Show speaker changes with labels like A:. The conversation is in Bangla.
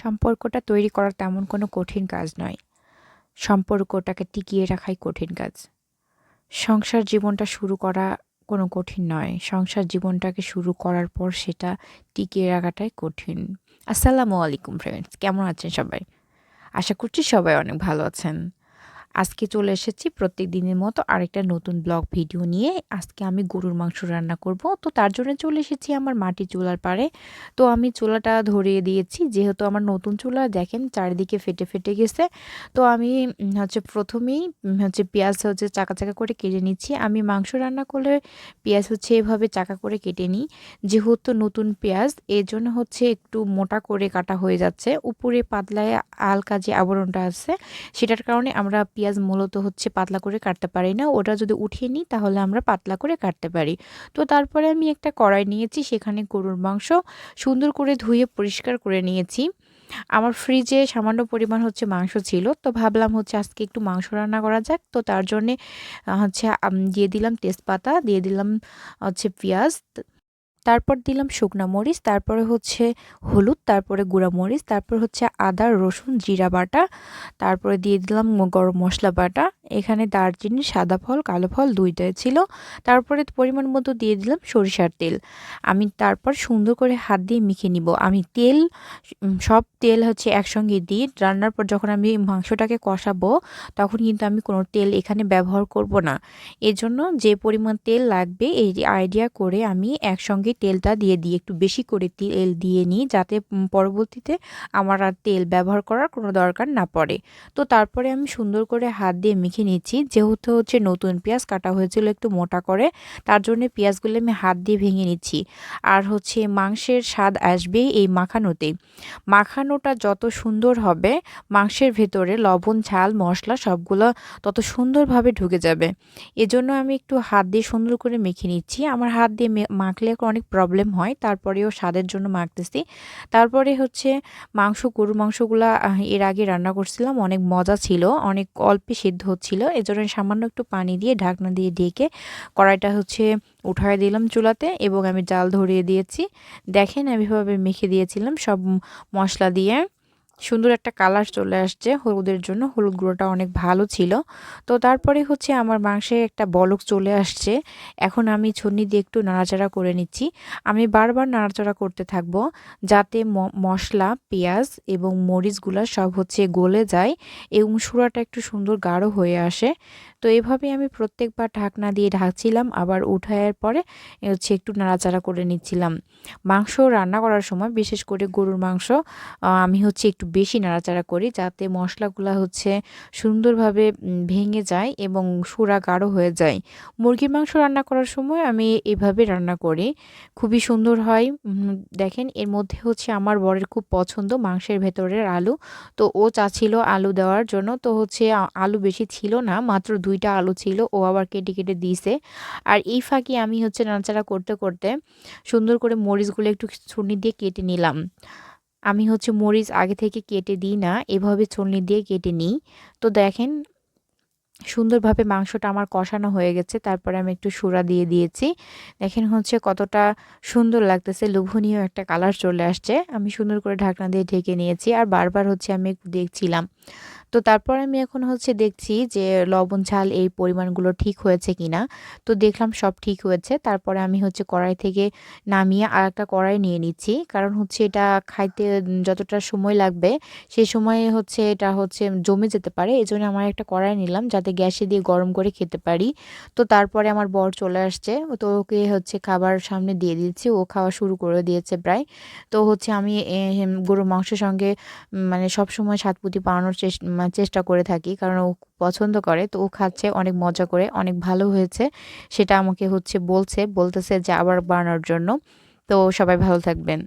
A: সম্পর্কটা তৈরি করা তেমন কোনো কঠিন কাজ নয়। সম্পর্কটাকে টিকিয়ে রাখাই কঠিন কাজ। সংসার জীবনটা শুরু করা কোনো কঠিন নয়। সংসার জীবনটাকে শুরু করার পর সেটা টিকিয়ে রাখাটাই কঠিন। আসসালামু আলাইকুম ফ্রেন্ডস কেমন আছেন সবাই? আশা করছি সবাই অনেক ভালো আছেন। আজকে চলে এসেছি প্রত্যেক দিনের মতো আরেকটা নতুন ব্লগ ভিডিও নিয়ে। আজকে আমি গরুর মাংস রান্না করব। তো তার জন্য চলে এসেছি আমার মাটি চুলার পারে তো আমি চুলাটা ধরিয়ে দিয়েছি। যেহেতু আমার নতুন চুলা, দেখেন চারিদিকে ফেটে ফেটে গেছে। তো আমি হচ্ছে প্রথমেই হচ্ছে পেঁয়াজ হচ্ছে চাকা চাকা করে কেটে নিচ্ছি। আমি মাংস রান্না করলে পেঁয়াজ হচ্ছে এভাবে চাকা করে কেটে নিই। যেহেতু নতুন পেঁয়াজ এর জন্য হচ্ছে একটু মোটা করে কাটা হয়ে যাচ্ছে। উপরে পাতলায় আলকা যে আবরণটা আছে, সেটার কারণে আমরা পেঁয়াজ মূলত হচ্ছে পাতলা করে কাটতে পারি না, ওটা যদি উঠিয়ে নিই তাহলে আমরা পাতলা করে কাটতে পারি। তো তারপরে আমি একটা কড়াই নিয়েছি, সেখানে গরুর মাংস সুন্দর করে ধুয়ে পরিষ্কার করে নিয়েছি। আমার ফ্রিজে সামান্য পরিমাণ হচ্ছে মাংস ছিল, তো ভাবলাম হচ্ছে আজকে একটু মাংস রান্না করা যাক। তো তার জন্যে হচ্ছে দিয়ে দিলাম তেজপাতা, দিয়ে দিলাম, হচ্ছে, পেঁয়াজ তারপর দিলাম শুকনো মরিচ, তারপরে হচ্ছে হলুদ, তারপরে গুঁড়া মরিচ, তারপর হচ্ছে আদা, রসুন, জিরা বাটা, তারপরে দিয়ে দিলাম গরম মশলা বাটা। এখানে দারচিনি, সাদা ফল, কালো ফল দুইটাই ছিল। তারপরে পরিমাণ মতো দিয়ে দিলাম সরিষার তেল। আমি তারপর সুন্দর করে হাত দিয়ে মেখে নিব। আমি তেল সব তেল হচ্ছে একসঙ্গে দিই রান্নার পর যখন আমি মাংসটাকে কষাবো, তখন কিন্তু আমি কোনো তেল এখানে ব্যবহার করব না। এজন্য যে পরিমাণ তেল লাগবে, এই আইডিয়া করে আমি একসঙ্গে তেলটা দিয়ে দিই, একটু বেশি করে তেল দিয়ে নিই যাতে পরবর্তীতে আমার আর তেল ব্যবহার করার কোনো দরকার না পড়ে। তো তারপরে আমি সুন্দর করে হাত দিয়ে মেখে নিচ্ছি, যেহেতু হচ্ছে নতুন পেঁয়াজ কাটা হয়েছিল একটু মোটা করে, তার জন্য পেঁয়াজগুলো আমি হাত দিয়ে ভেঙে নিচ্ছি। আর হচ্ছে মাংসের স্বাদ আসবে এই মাখানোতে। মাখানোটা যত সুন্দর হবে, মাংসের ভেতরে লবণ, ঝাল, মশলা সবগুলো তত সুন্দরভাবে ঢুকে যাবে। এজন্য আমি একটু হাত দিয়ে সুন্দর করে মেখে নিচ্ছি। আমার হাত দিয়ে মাখলে অনেক প্রবলেম হয়, তারপরেও স্বাদের জন্য মাখতেছি। তারপরে হচ্ছে মাংস, গরুর মাংসগুলা এর আগে রান্না করছিলাম, অনেক মজা ছিল, অনেক অল্পে সিদ্ধ হচ্ছিল, এজন্য সামান্য একটু পানি দিয়ে ঢাকনা দিয়ে ঢেকে কড়াইটা হচ্ছে উঠায় দিলাম চুলাতে এবং আমি জাল ধরিয়ে দিয়েছি। দেখেন আমি এভাবে মেখে দিয়েছিলাম, সব মশলা দিয়ে। সুন্দর একটা কালার চলে আসছে। হলুদের জন্য হলুদ গুঁড়োটা অনেক ভালো ছিল। তো তারপরে হচ্ছে আমার মাংসে একটা বলক চলে আসছে। এখন আমি ছন্নি দিয়ে একটু নাড়াচাড়া করে নিচ্ছি। আমি বারবার নাড়াচাড়া করতে থাকব যাতে মশলা, পেঁয়াজ এবং মরিচগুলো সব হচ্ছে গলে যায়। এবং সুরাটা একটু সুন্দর গাঢ় হয়ে আসে। তো এভাবে আমি প্রত্যেকবার ঢাকনা দিয়ে ঢাকছিলাম, আবার উঠায়ের পরে হচ্ছে একটু নাড়াচাড়া করে নিচ্ছিলাম। মাংস রান্না করার সময় বিশেষ করে গরুর মাংস আমি হচ্ছে একটু বেশি নাড়াচাড়া করি যাতে মশলাগুলো হচ্ছে সুন্দরভাবে ভেঙে যায় এবং সুরা গাঢ় হয়ে যায়। মুরগির মাংস রান্না করার সময় আমি এভাবে রান্না করি। খুবই সুন্দর হয়। দেখেন এর মধ্যে হচ্ছে আমার বরের খুব পছন্দ মাংসের ভেতরের আলু। তো ও চাচ্ছিল আলু দেওয়ার জন্য। তো হচ্ছে আলু বেশি ছিল না, মাত্র দুইটা আলু ছিল, ও আবার কেটে কেটে দিয়েছে। আর এই ফাঁকি আমি হচ্ছে নাড়াচাড়া করতে করতে সুন্দর করে মরিচগুলো একটু ছুনি দিয়ে কেটে নিলাম। আমি হচ্ছে মরিচ আগে থেকে কেটে দিই না, এভাবে ছলনি দিয়ে কেটে নিই। তো দেখেন, সুন্দরভাবে মাংসটা আমার কষানো হয়ে গেছে, তারপরে আমি একটু সুরা দিয়ে দিয়েছি। দেখেন হচ্ছে কতটা সুন্দর লাগতেছে, লোভনীয় একটা কালার চলে আসছে। আমি সুন্দর করে ঢাকনা দিয়ে ঢেকে নিয়েছি, আর বারবার হচ্ছে আমি একটু দেখছিলাম। তো তারপর আমি এখন হচ্ছে দেখছি যে লবণ, ঝাল এই পরিমাণগুলো ঠিক হয়েছে কিনা। তো দেখলাম সব ঠিক হয়েছে। তারপরে আমি হচ্ছে কড়াই থেকে নামিয়ে আর একটা কড়াই নিয়ে নিচ্ছি। কারণ হচ্ছে এটা খাইতে যতটা সময় লাগবে সেই সময়ে হচ্ছে এটা হচ্ছে জমে যেতে পারে। এই জন্য আমার একটা কড়াই নিলাম যাতে গ্যাসে দিয়ে গরম করে খেতে পারি। তো তারপরে আমার বর চলে আসছে। তো ওকে হচ্ছে খাবার সামনে দিয়ে দিচ্ছি। ও খাওয়া শুরু করে দিয়েছে প্রায়। তো হচ্ছে আমি গরুর মাংসের সঙ্গে মানে সব সময় সাতপুতি পাওয়ানোর চেষ্টা চেষ্টা করে থাকি, কারণ ও পছন্দ করে। তো ও খাচ্ছে, অনেক মজা করে, অনেক ভালো হয়েছে। সেটা আমাকে হচ্ছে বলছে, বলতেছে যে আবার বানানোর জন্য। তো সবাই ভালো থাকবেন।